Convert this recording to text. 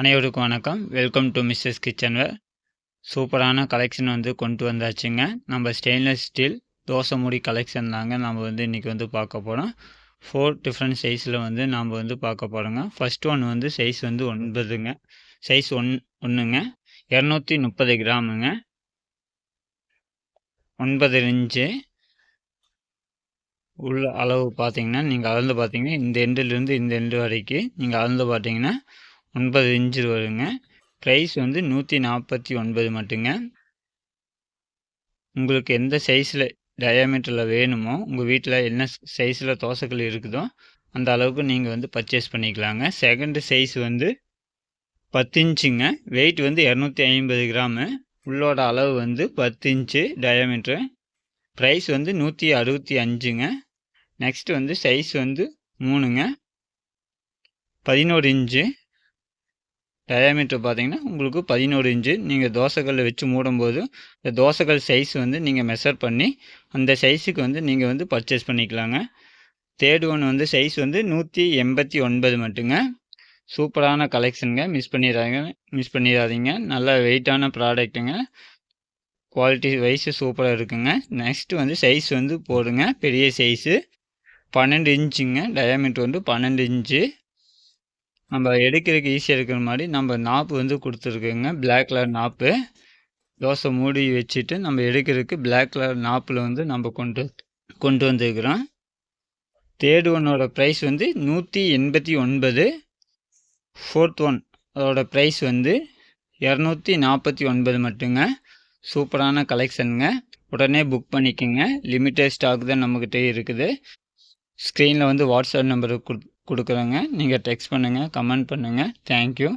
அனைவருக்கும் வணக்கம். Welcome to Mrs கிச்சன்வேர் சூப்பரான கலெக்ஷன் வந்து கொண்டு வந்தாச்சுங்க. நம்ம ஸ்டெயின்லெஸ் ஸ்டீல் தோசை மூடி கலெக்ஷன் தாங்க நம்ம வந்து இன்றைக்கி வந்து பார்க்க போகிறோம் ஃபோர் டிஃப்ரெண்ட் சைஸில் வந்து நாம் வந்து பார்க்க போகிறோங்க ஃபர்ஸ்ட் ஒன் வந்து சைஸ் வந்து ஒன்பதுங்க. சைஸ் ஒன் ஒன்றுங்க இரநூத்தி முப்பது கிராமுங்க. ஒன்பது இன்ச்சு உள்ள அளவு பார்த்தீங்கன்னா நீங்கள் அளந்து பார்த்தீங்கன்னா இந்த எண்டுலேருந்து இந்த எண்டு வரைக்கும் நீங்கள் அளந்து பார்த்தீங்கன்னா ஒன்பது இன்ச்சு வருங்க. ப்ரைஸ் வந்து நூற்றி நாற்பத்தி ஒன்பது மட்டுங்க. உங்களுக்கு எந்த சைஸில் டயாமீட்டரில் வேணுமோ உங்கள் வீட்டில் என்ன சைஸில் தோசைகள் இருக்குதோ அந்த அளவுக்கு நீங்கள் வந்து பர்ச்சேஸ் பண்ணிக்கலாங்க. செகண்டு சைஸ் வந்து பத்து இன்ச்சுங்க. வெயிட் வந்து இரநூத்தி ஐம்பது கிராமு உள்ளோட அளவு வந்து பத்து இன்ச்சு டயாமீட்ரு ப்ரைஸ் வந்து நூற்றி அறுபத்தி அஞ்சுங்க. நெக்ஸ்ட் வந்து சைஸ் வந்து மூணுங்க. பதினோரு இன்ச்சு. டயாமீட்டர் பார்த்தீங்கன்னா உங்களுக்கு பதினோரு இன்ச்சு. நீங்கள் தோசைக்கல்லை வச்சு மூடும்போது இந்த தோசைக்கல் சைஸ் வந்து நீங்கள் மெஷர் பண்ணி அந்த சைஸுக்கு வந்து நீங்கள் வந்து பர்ச்சேஸ் பண்ணிக்கலாங்க. தேர்ட் ஒன் வந்து சைஸ் வந்து நூற்றி எண்பத்தி ஒன்பது மட்டுங்க. சூப்பரான கலெக்ஷனுங்க மிஸ் பண்ணிடாதீங்க மிஸ் பண்ணிடாதீங்க. நல்ல வெயிட்டான ப்ராடக்ட்டுங்க குவாலிட்டி வைஸு சூப்பராக இருக்குங்க. நெக்ஸ்ட்டு வந்து சைஸ் வந்து போடுங்க. பெரிய சைஸு பன்னெண்டு இன்ச்சுங்க. டயாமீட்டர் வந்து பன்னெண்டு இன்ச்சு. நம்ம எடுக்கிறதுக்கு ஈஸியாக இருக்கிற மாதிரி நம்ம நாப்பு வந்து கொடுத்துருக்குங்க. Black colour knob. தோசை மூடி வச்சுட்டு நம்ம எடுக்கிறதுக்கு பிளாக் கலர் நாப்பில் வந்து நம்ம கொண்டு கொண்டு வந்துருக்குறோம். தேர்ட் ஒன்னோட ப்ரைஸ் வந்து நூற்றி எண்பத்தி ஒன்பது. ஃபோர்த் ஒன் அதோட ப்ரைஸ் வந்து இரநூத்தி நாற்பத்தி ஒன்பது மட்டுங்க. சூப்பரான கலெக்ஷனுங்க உடனே புக் பண்ணிக்கோங்க. லிமிட்டட் ஸ்டாக் தான் நம்மக்கிட்ட இருக்குது. ஸ்க்ரீனில் வந்து வாட்ஸ்அப் நம்பருக்கு கொடுக்குறேங்க. நீங்கள் டெக்ஸ்ட் பண்ணுங்கள் கமெண்ட் பண்ணுங்கள் தேங்க்யூ